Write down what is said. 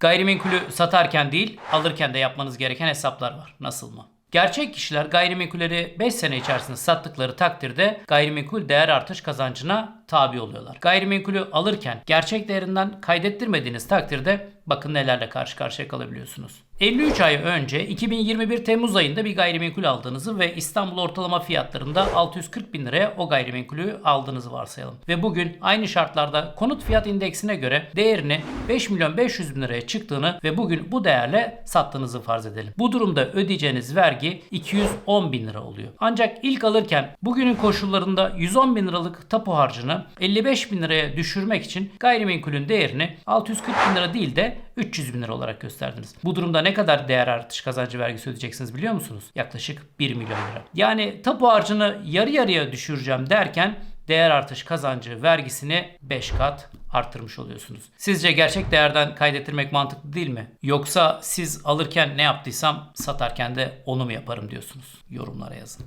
Gayrimenkulü satarken değil, alırken de yapmanız gereken hesaplar var. Nasıl mı? Gerçek kişiler gayrimenkulleri 5 sene içerisinde sattıkları takdirde gayrimenkul değer artış kazancına tabi oluyorlar. Gayrimenkulü alırken gerçek değerinden kaydettirmediğiniz takdirde bakın nelerle karşı karşıya kalabiliyorsunuz. 53 ay önce 2021 Temmuz ayında bir gayrimenkul aldığınızı ve İstanbul ortalama fiyatlarında 640 bin liraya o gayrimenkulü aldığınızı varsayalım. Ve bugün aynı şartlarda konut fiyat indeksine göre değerini 5 milyon 500 bin liraya çıktığını ve bugün bu değerle sattığınızı farz edelim. Bu durumda ödeyeceğiniz vergi 210 bin lira oluyor. Ancak ilk alırken bugünün koşullarında 110 bin liralık tapu harcını 55 bin liraya düşürmek için gayrimenkulün değerini 640 bin lira değil de 300 bin lira olarak gösterdiniz. Bu durumda ne kadar değer artış kazancı vergisi ödeyeceksiniz biliyor musunuz? Yaklaşık 1 milyon lira. Yani tapu harcını yarı yarıya düşüreceğim derken değer artış kazancı vergisini 5 kat arttırmış oluyorsunuz. Sizce gerçek değerden kaydettirmek mantıklı değil mi? Yoksa siz alırken ne yaptıysam satarken de onu mu yaparım diyorsunuz? Yorumlara yazın.